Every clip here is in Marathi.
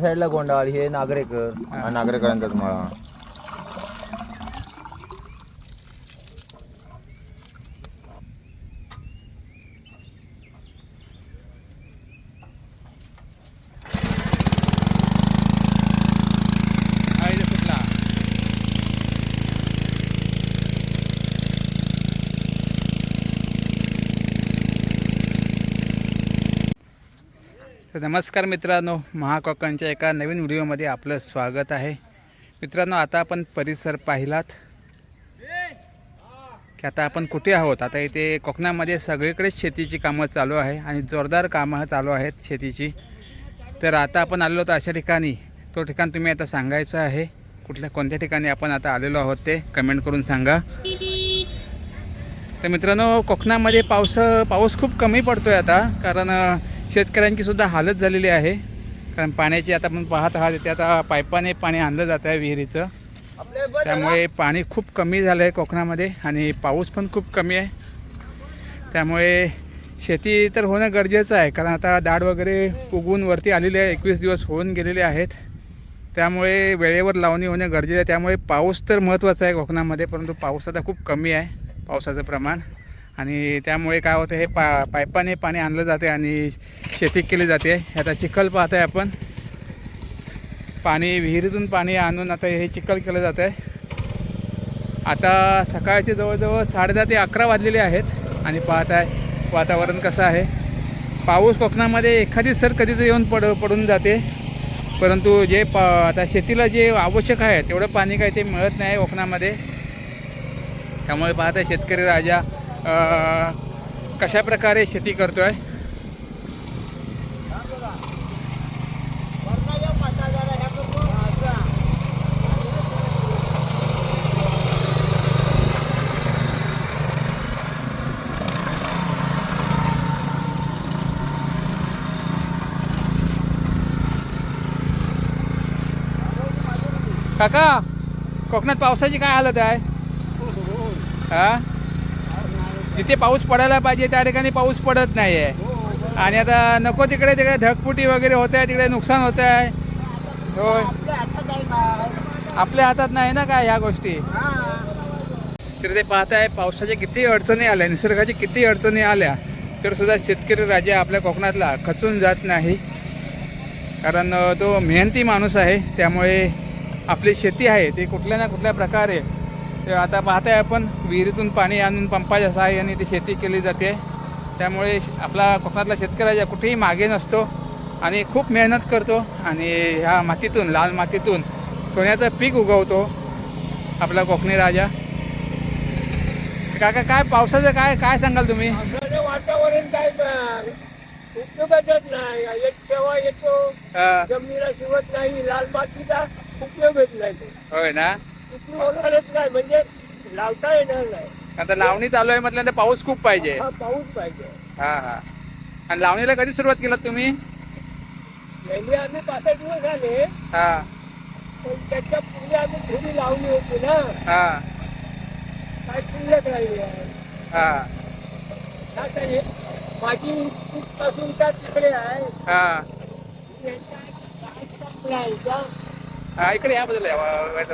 साईडला गोंडाळ हे नागरेकर. हा नागरेकरांचाच मळा हा इथे सुटला तर नमस्कार मित्रांनो महाकोकणच्या एका नवीन व्हिडिओमध्ये आपलं स्वागत आहे. मित्रांनो आता आपण परिसर पाहिलात की आता आपण कुठे आहोत? आता इथे कोकणामध्ये सगळीकडेच शेतीची कामं चालू आहे आणि जोरदार कामं चालू आहेत शेतीची. तर आता आपण आलेलो तर अशा ठिकाणी. तो ठिकाण तुम्ही आता सांगायचं आहे. कुठल्या कोणत्या ठिकाणी आपण आता आलेलो आहोत ते कमेंट करून सांगा. तर मित्रांनो कोकणामध्ये पाऊस पाऊस खूप कमी पडतो आहे आता. कारण शेतकऱ्यांची सुद्धा हालत झालेली आहे. कारण पाण्याची आता आपण पाहत आहात इथे आता पाईपाने पाणी आणलं जात आहे विहिरीचं. त्यामुळे पाणी खूप कमी झालं आहे कोकणामध्ये आणि पाऊस पण खूप कमी आहे. त्यामुळे शेती तर होणं गरजेचं आहे कारण आता दाढ वगैरे उगवून वरती आलेली आहे एकवीस दिवस होऊन गेलेले आहेत. त्यामुळे वेळेवर लावणी होणं गरजेचं आहे. त्यामुळे पाऊस तर महत्त्वाचा आहे कोकणामध्ये परंतु पाऊस आता खूप कमी आहे पावसाचं प्रमाण. आणि त्यामुळे काय होतं हे पा पाईपाने पाणी आणलं जाते आणि शेती केली जाते. आता चिखल पाहत आहे आपण. पाणी विहिरीतून पाणी आणून आता हे चिखल केलं जातं आहे आता सकाळचे जवळजवळ साडेदहा ते अकरा वाजलेले आहेत आणि पाहत आहे वातावरण कसं आहे. पाऊस कोकणामध्ये एखादी सर कधीतरी येऊन पड पडून जाते. परंतु जे प आता शेतीला जे आवश्यक आहे तेवढं पाणी काय ते मिळत नाही कोकणामध्ये. त्यामुळे पाहत आहे शेतकरी राजा कशा प्रकारे शेती करतो आहे काका कोकणात पावसाची काय हालत आहे? हा? जिथे पाऊस पडायला पाहिजे त्या ठिकाणी पाऊस पडत नाही आहे आणि आता नको तिकडे तिकडे धगपुटी वगैरे होत आहे तिकडे नुकसान होत आहे होय. आपल्या हातात नाही ना काय ह्या गोष्टी? तर ते पाहताय पावसाच्या किती अडचणी आल्या निसर्गाच्या किती अडचणी आल्या तर सुद्धा शेतकरी राजा आपल्या कोकणातला खचून जात नाही. कारण तो मेहनती माणूस आहे त्यामुळे आपली शेती आहे ती कुठल्या ना कुठल्या प्रकारे ते आता पाहताय आपण विहिरीतून पाणी आणून पंपाच्या सहाय्याने ती शेती केली जाते. त्यामुळे आपला कोकणातला शेतकऱ्याच्या कुठेही मागे नसतो आणि खूप मेहनत करतो आणि ह्या मातीतून लाल मातीतून सोन्याचं पीक उगवतो आपला कोकणी राजा. काका काय पावसाचं काय काय सांगाल तुम्ही? वातावरण काय नाही. एक येतो जमिनीला शिवत नाही लाल मातीचा उपयोगच नाही. होय ना? होणारच नाही म्हणजे लावता येणार नाही. आता लावणी चालू आहे म्हटल्यानंतर पाऊस खूप पाहिजे. हा पाऊस पाहिजे. हा हा. आणि लावणीला कधी सुरुवात केलात तुम्ही? गेली आम्ही पाच आठ दिवस झाले. हा. पण त्याच्या पूर्वी आम्ही थोडी लावली होती ना. हा. काय शिल्लक राहिली आहे? हा. आता हे माझी तिकडे आहे. हा? हा इकडे या बाजूला या, वा-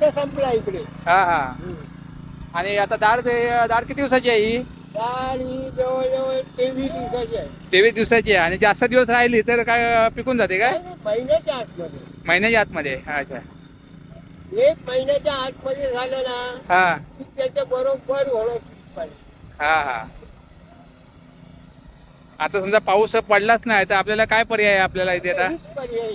हे संपला इकडे. हा हा. आणि आता दाढ ते- दाढ किती दिवसाची आहे ही? जवळजवळ तेवीस दिवसाची आहे. तेवीस दिवसाची आहे. आणि जास्त दिवस राहिली तर काय पिकून जाते काय? नाही, महिन्याच्या आतमध्ये. महिन्याच्या आतमध्ये. अच्छा. एक महिन्याच्या आतमध्ये झालं ना हा. की त्याच्या बरोबर ओळख पाहिजे हा हा. आता समजा पाऊस पडलाच नाही तर आपल्याला काय पर्याय आहे आपल्याला इथे आता? काहीच पर्याय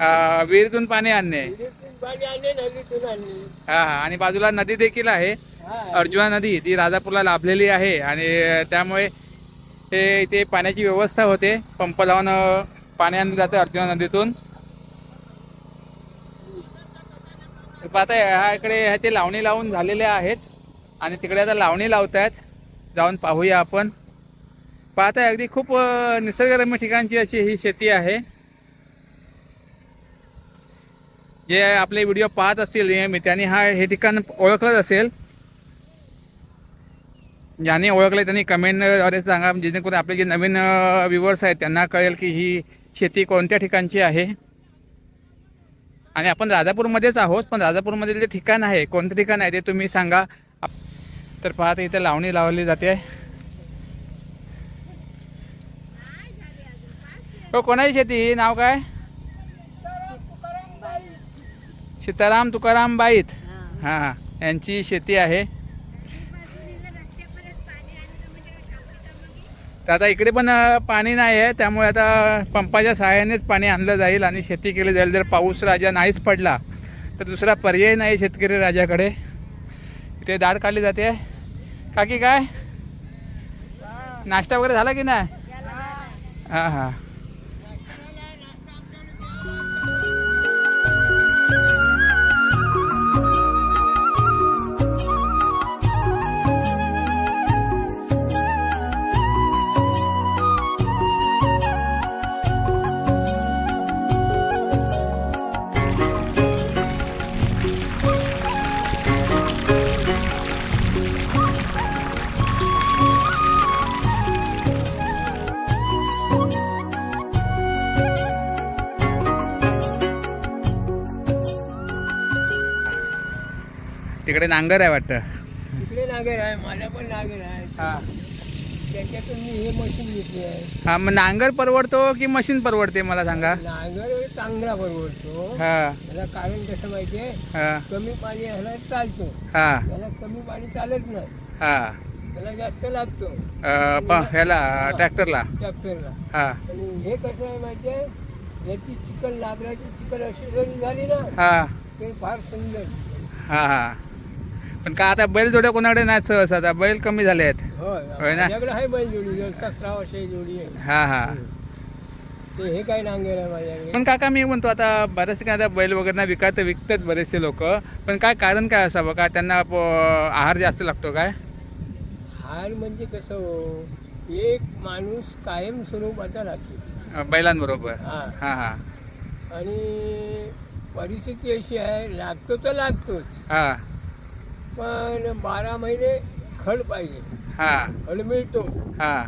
हा, विहिरीतून पाणी आणणे. विहिरीतून पाणी आणले नदीतून आणले हा हा. आणि बाजूला नदी देखील आहे. हा. अर्जुना नदी ती राजापूरला लाभलेली आहे. आणि त्यामुळे ते इथे पाण्याची व्यवस्था होते. पंप लावून अ, पाणी आणलं जातं अर्जुना नदीतून. तर पाहताय हा इकडे ह्या ते लावणी लावून झालेले आहेत. आणि तिकडे आता लावणी लावत आहेत जाऊन पाहूया आपण. पाहताय अगदी खूप अ, निसर्गरम्य ठिकाणची अशी ही शेती आहे. जे आपले व्हिडिओ पाहत असतील नेहमी त्यांनी हा हे ठिकाण ओळखलंच असेल. ज्यांनी ओळखले त्यांनी कमेंटद्वारे सांगा जेणेकरून आपले जे नवीन व्ह्युअर्स आहेत त्यांना कळेल की ही शेती कोणत्या ठिकाणची आहे. आणि आपण राजापूरमध्येच आहोत पण राजापूरमध्ये जे ठिकाण आहे कोणतं ठिकाण आहे ते तुम्ही सांगा. आप- तर पाहता इथे लावणी लावली जाते. हो कोणाची शेती? ही नाव काय? सीताराम तुकाराम बाईत. हां. हां यांची शेती आहे. तर आता इकडे पण पाणी नाही आहे. त्यामुळे आता पंपाच्या सहाय्यानेच पाणी आणलं जाईल आणि शेती केली जाईल. जर पाऊस राजा नाहीच पडला तर दुसरा पर्याय नाही शेतकरी राजाकडे. इथे दाढ काढली जाते. काकी काय? नाश्ता वगैरे झाला की नाही? हां हां. तिकडे नांगर आहे वाटतं. इकडे नागेर आहे माझ्या पण नागेर आहे. हां. त्याच्यातून मी हे मशीन घेतली आहे. हां मग नांगर परवडतो की मशीन परवडते मला सांगा? नांगर चांगला परवडतो. हां. त्याला कारण कसं माहितीये? हां. कमी पाणी ह्याला चालतो. हां. त्याला कमी पाणी चालत नाही. हां. त्याला जास्त लागतो. अ, प ह्याला ट्रॅक्टरला. ट्रॅक्टरला. हां. आणि हे कसं आहे माहितीये? याची चिकन नागराची चिकन अशी जरी झाली ना हां. ते फार सुंदर. हां हां. पण का आता बैल जोड्या कोणाकडे नाही सहज आता बैल कमी झाले आहेत होय ना? माझ्याकडे आहे बैल जोडी सतरा वर्षाची जोडी आहे. हां हां. ते हे काय आहे माझ्याकडे. पण काका मी म्हणतो आता बरेचसे काय आता बैल वगैरे विकत विकतात बरेचसे लोक. पण काय कारण काय असावं? का त्यांना प- आहार जास्त लागतो काय? हार म्हणजे कसं हो? एक माणूस कायम स्वरूपाचा लागतो अ, बैलांबरोबर. हा. हां हां. आणि परिस्थिती अशी आहे लागतो तर लागतोच. हां. पण बारा महिने खड पाहिजे. हां. खड मिळतो. हां.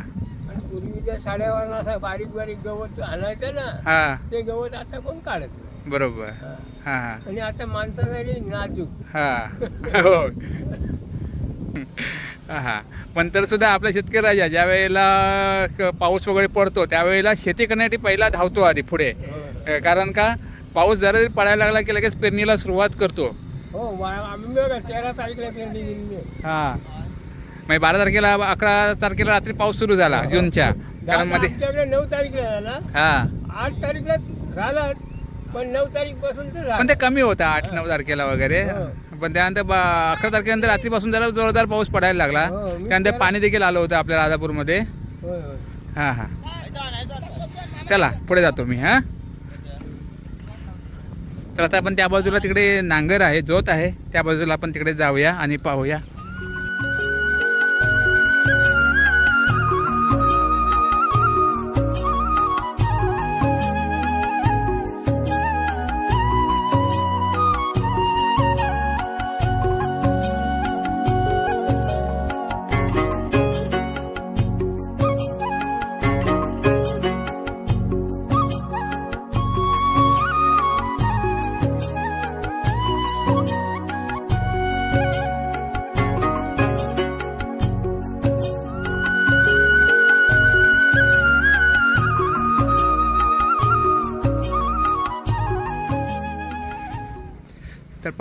आणि पूर्वीच्या साड्यावर असं बारीक बारीक गवत आणायचं ना हां. ते गवत आता कोण काढत नाही. बरोबर. हा. हां. हां आणि आता माणसासाठी नाजूक. हा. हो. हा. पण तर सुद्धा आपला शेतकरी राजा ज्या वेळेला क- पाऊस वगैरे पडतो त्यावेळेला शेती करण्यासाठी पहिला धावतो आधी पुढे. अ, कारण का पाऊस जरा जरी पडायला लागला की लगेच पेरणीला सुरुवात करतो. हो वा- आम्ही बघा तेरा तारीखला पेरणी दिली आहे. हा. मग बारा तारखेला अकरा तारखेला रात्री पाऊस सुरू झाला जूनच्या. कारण मध्ये नऊ तारीखला झाला. हा. आठ तारीखला झाला पण नऊ तारीखपासून पण ते कमी होतं आठ नऊ तारखेला वगैरे. हो. पण त्यानंतर अकरा तारखेनंतर रात्रीपासून जरा जोरदार पाऊस पडायला लागला. हो, त्यानंतर पाणी देखील आलं होतं आपल्या राजापूरमध्ये हां हां. चला पुढे जातो मी हां. तर आता आपण त्या बाजूला तिकडे नांगर आहे जोत आहे. त्या बाजूला आपण तिकडे जाऊया आणि पाहूया.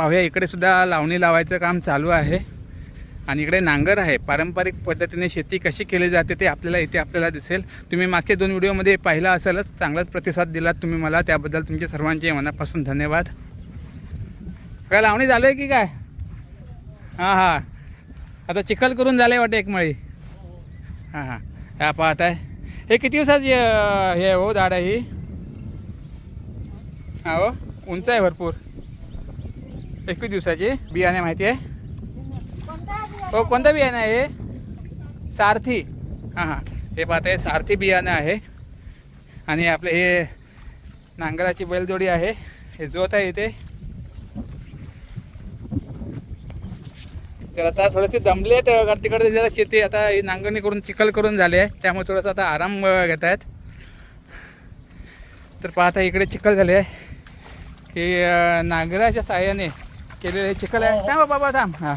पाहूया इकडे सुद्धा लावणी लावायचं काम चालू आहे. आणि इकडे नांगर आहे. पारंपरिक पद्धतीने शेती कशी केली जाते ते आपल्याला इथे आपल्याला दिसेल. तुम्ही मागच्या दोन व्हिडिओमध्ये पाहिला असेलच चांगलाच प्रतिसाद दिलात तुम्ही मला. त्याबद्दल तुमचे सर्वांचे मनापासून धन्यवाद. काय लावणी झालं आहे की काय? हां हां. आता चिखल करून झालं आहे वाटतं एक मळी. हां हां. ह्या पाहत आहे हे किती दिवसाची हे हो झाड आहे ही? हा हो. उंच आहे भरपूर. एकवीस दिवसाची बियाणे माहिती आहे? हो कोणतं बियाणं आहे सारथी. हां हां. हे पाहत आहे सारथी बियाणं आहे. आणि आपले हे नांगराची बैलजोडी आहे. हे जोत आहे इथे. तर आता थोडेसे दमले तर तिकडे जरा शेती आता ही नांगरणी करून चिखल करून झाले आहे. त्यामुळे थोडंसं आता आराम घेत आहेत. तर पाहता इकडे चिखल झाले आहे. की नांगराच्या साह्याने केलेलं हे चिखल आहे. थांब बाबा थांब. हां.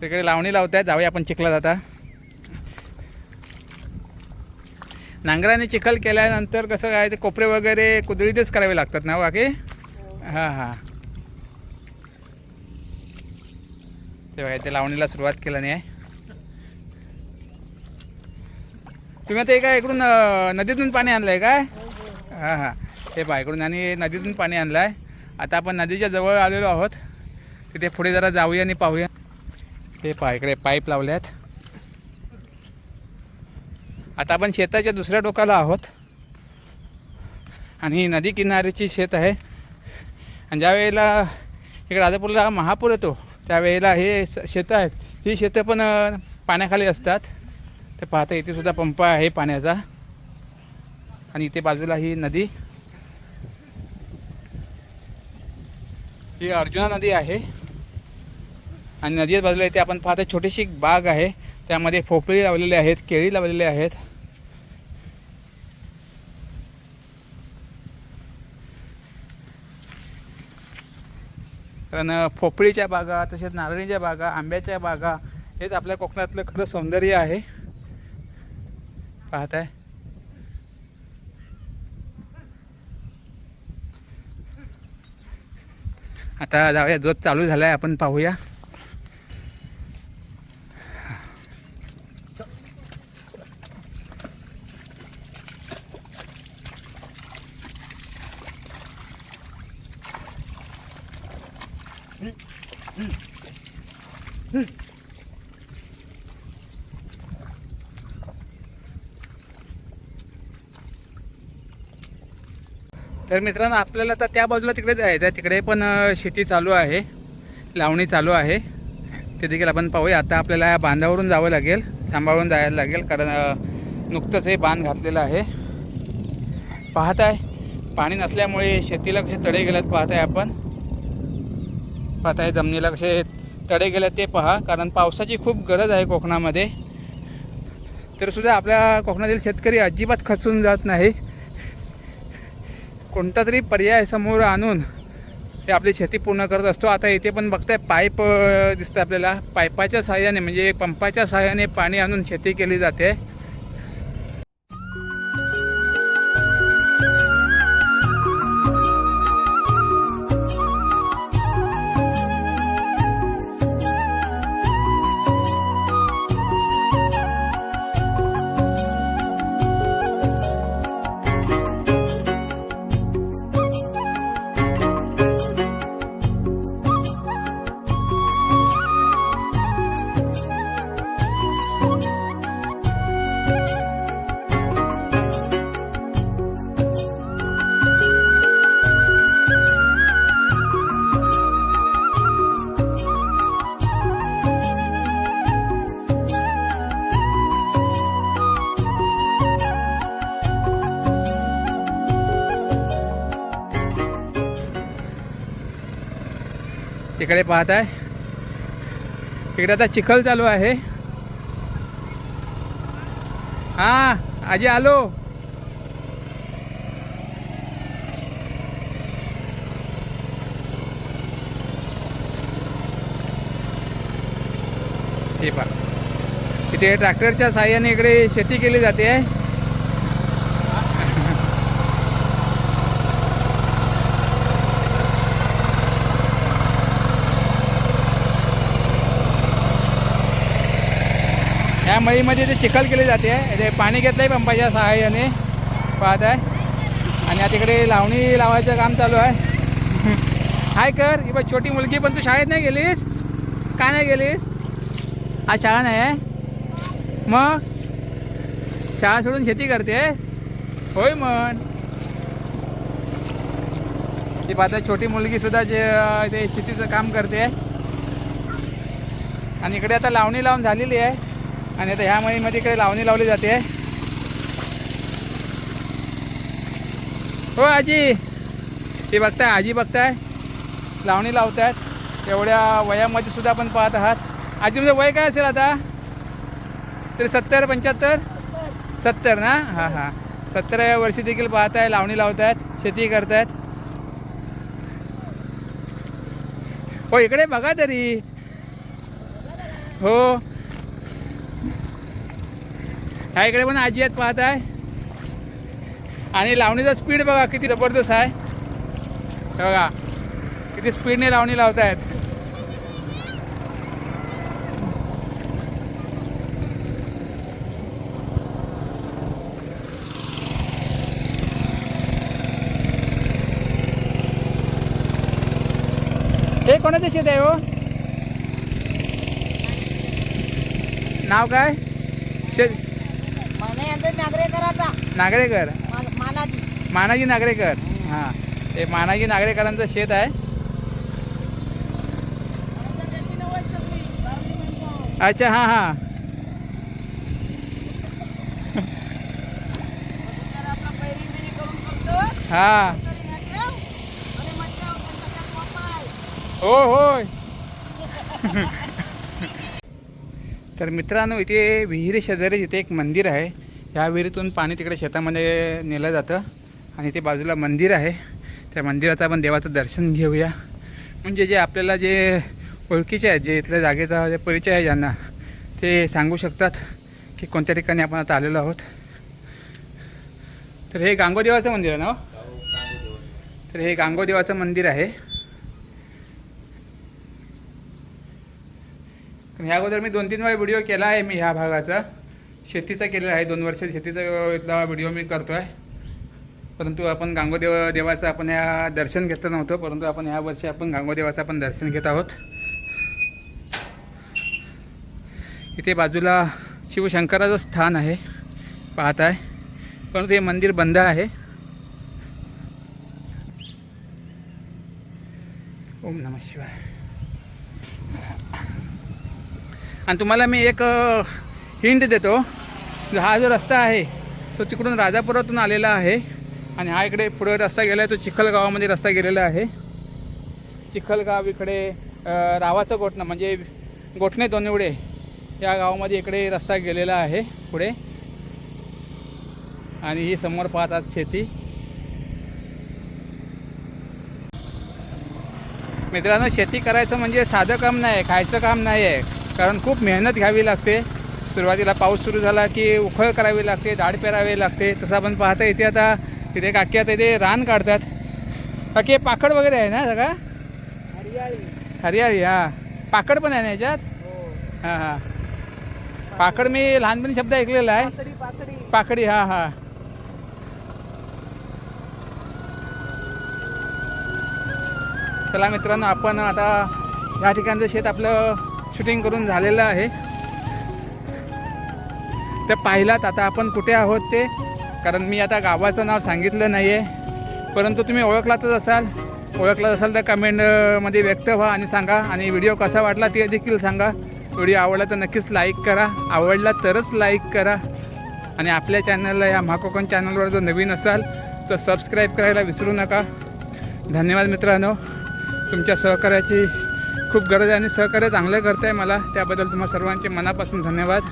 तिकडे लावणी लावताय जाऊया आपण चिखलात आता. नांगराने चिखल केल्यानंतर कसं काय ते कोपरे वगैरे कुदळीतच करावे लागतात ना बाकी? हां हां. बघा ते लावणीला सुरुवात केलं नाही आहे. तुम्ही आता हे काय इकडून नदीतून पाणी आणलं आहे काय? हां हां. ते पहा इकडून आणि नदीतून पाणी आणलं आहे आता आपण नदीच्या जवळ आलेलो आहोत. तिथे पुढे जरा जाऊया आणि पाहूया. हे पहा इकडे पाईप लावल्यात. आहेत आता आपण शेताच्या दुसऱ्या टोकाला आहोत. आणि ही नदी किनारीची शेत आहे. आणि ज्या वेळेला इकडे राजापूरला महापूर येतो त्यावेळेला हे स- शेतं आहेत. ही शेतं पण पाण्याखाली असतात. ते पाहता इथे सुद्धा पंप आहे पाण्याचा. आणि इथे बाजूला ही नदी. ही अर्जुना नदी आहे. आणि नदीच्या बाजूला इथे आपण पाहतो छोटीशी बाग आहे. त्यामध्ये फोपळी लावलेले आहेत केळी लावलेले आहेत. कारण पोपळीच्या फोपळीच्या बागा तसेच नारळीच्या बागा आंब्याच्या बागा हेच आपल्या कोकणातलं खरं सौंदर्य आहे. पाहताय. आता जाऊया जोत चालू झाला आहे आपण पाहूया. तर मित्रांनो आपल्याला आता त्या बाजूला तिकडे जायचं आहे तिकडे पण शेती चालू आहे. लावणी चालू आहे. ते देखील आपण पाहूया. आता आपल्याला या बांधावरून जावं लागेल सांभाळून जायला लागेल कारण नुकतंच हे बांध घातलेलं आहे. पाहत आहे पाणी नसल्यामुळे शेतीला कसे तडे गेल्यात पाहत आहे आपण. पाहत आहे जमिनीला कसे तडे गेल्यात ते पहा कारण पावसाची खूप गरज आहे कोकणामध्ये. तर सुद्धा आपल्या कोकणातील शेतकरी अजिबात खचून जात नाही. कोणता तरी पर्याय समोर आणून हे आपली शेती पूर्ण करत असतो. आता इथे पण बघताय पाईप दिसतं आपल्याला. पाईपाच्या सहाय्याने म्हणजे पंपाच्या सहाय्याने पाणी आणून शेती केली जाते. तिकडे पाहताय इकडे आता चिखल चालू आहे. हा आजी आलो. हे पहा. इथे ट्रॅक्टरच्या साह्याने इकडे शेती केली जाते. आहे मळीमध्ये ते चिखल केली जाते ते पाणी घेतलं आहे पंपाच्या सहाय्याने. पाहत आहे. आणि आता तिकडे लावणी लावायचं काम चालू आहे. हाय कर ही बघ छोटी मुलगी पण तू शाळेत नाही गेलीस? का नाही गेलीस? आज शाळा नाही आहे. मग? शाळा सोडून शेती करतेस? होय म्हण. ती पाहता छोटी मुलगी सुद्धा जे ते शेतीचं काम करते. आणि इकडे आता लावणी लावून झालेली आहे. आणि आता ह्या महिन्यामध्ये इकडे लावणी लावली जाते. हो आजी. ते बघताय आजी बघताय. लावणी लावतायत. एवढ्या वयामध्ये सुद्धा आपण पाहत आहात. आजी म्हणजे वय काय असेल आता? तरी सत्तर पंच्याहत्तर? सत्तर ना? हां हां. सत्तराव्या वर्षी देखील पाहत आहे लावणी लावतायत शेती करतायत. हो इकडे बघा तरी. हो. ह्या इकडे पण आजी आहेत पाहत आहे. आणि लावणीचा स्पीड बघा किती जबरदस्त आहे. बघा किती स्पीडने लावणी लावतायत. हे कोणाचं शेत आहे हो? नाव काय? शेत नागरेकराचा नागरेकर मान- मानाजी. मानाजी नागरेकर. हां. हे मानाजी नागरेकरांचं शेत आहे. अच्छा हां हां. हां. हो होय. तर मित्रांनो इथे विहिरी शेजारी इथे एक मंदिर आहे या विहिरीतून पाणी तिकडे शेतामध्ये नेलं जातं आणि इथे बाजूला मंदिर आहे. त्या मंदिराचं आपण देवाचं दर्शन घेऊया. म्हणजे जे आपल्याला जे ओळखीचे आहेत जे इथल्या जागेचा जे परिचय आहे ज्यांना ते सांगू शकतात की कोणत्या ठिकाणी आपण आता आलेलो आहोत. तर हे गांगोदेवाचं मंदिर आहे ना हो? तर हे गांगोदेवाचं मंदिर आहे. ह्या अगोदर मी दोन तीन वेळा व्हिडिओ केला आहे मी ह्या भागाचा. शेतीचा केलेला आहे दोन वर्ष शेतीचा इथला व्हिडिओ मी करतो आहे परंतु आपण गांगोदेव देवाचं आपण या दर्शन घेतलं नव्हतं परंतु आपण ह्या वर्षी आपण गांगोदेवाचं आपण दर्शन घेत आहोत. इथे बाजूला शिवशंकराचं स्थान आहे पाहत आहे परंतु हे मंदिर बंद आहे. ओम नम शिवाय. आणि तुम्हाला मी एक हिंट देतो. हा जो रस्ता आहे तो तिकडून राजापुरातून आलेला आहे. आणि हा इकडे पुढे रस्ता गेला आहे तो चिखलगावामध्ये रस्ता गेलेला आहे. चिखलगाव इकडे रावाचं गोठणं म्हणजे गोठणे दोनिवडे या गावामध्ये इकडे रस्ता गेलेला आहे पुढे. आणि ही समोर पाहतात शेती. मित्रांनो शेती करायचं म्हणजे साधं काम नाही आहे खायचं काम नाही आहे कारण खूप मेहनत घ्यावी लागते. सुरुवातीला पाऊस सुरू झाला की उखळ करावी लागते दाढ पेरावे लागते. तसं आपण पाहता इथे आता तिथे काकी आता इथे रान काढतात. काकी हे पाकड वगैरे आहे ना सगळा? हरियाळी. हरियाळी हां. पाकड पण आहे ना याच्यात? हो. हां हां. पाकड मी लहानपणी शब्द ऐकलेला आहे. पाकडी हां हां. चला मित्रांनो आपण आता या ठिकाणचं शेत आपलं शूटिंग करून झालेलं आहे. तर पाहिलात आता आपण कुठे आहोत ते कारण मी आता गावाचं नाव सांगितलं नाही आहे परंतु तुम्ही ओळखलातच असाल. ओळखलाच असाल तर कमेंटमध्ये व्यक्त व्हा आणि सांगा. आणि व्हिडिओ कसा वाटला ते देखील सांगा. व्हिडिओ आवडला तर नक्कीच लाईक करा. आवडला तरच लाईक करा. आणि आपल्या चॅनलला या महाकोकण चॅनलवर जर नवीन असाल तर सबस्क्राईब करायला विसरू नका. धन्यवाद मित्रांनो. तुमच्या सहकार्याची खूप गरज आहे आणि सहकार्य चांगलं करत आहे मला. त्याबद्दल तुम्हा सर्वांचे मनापासून धन्यवाद.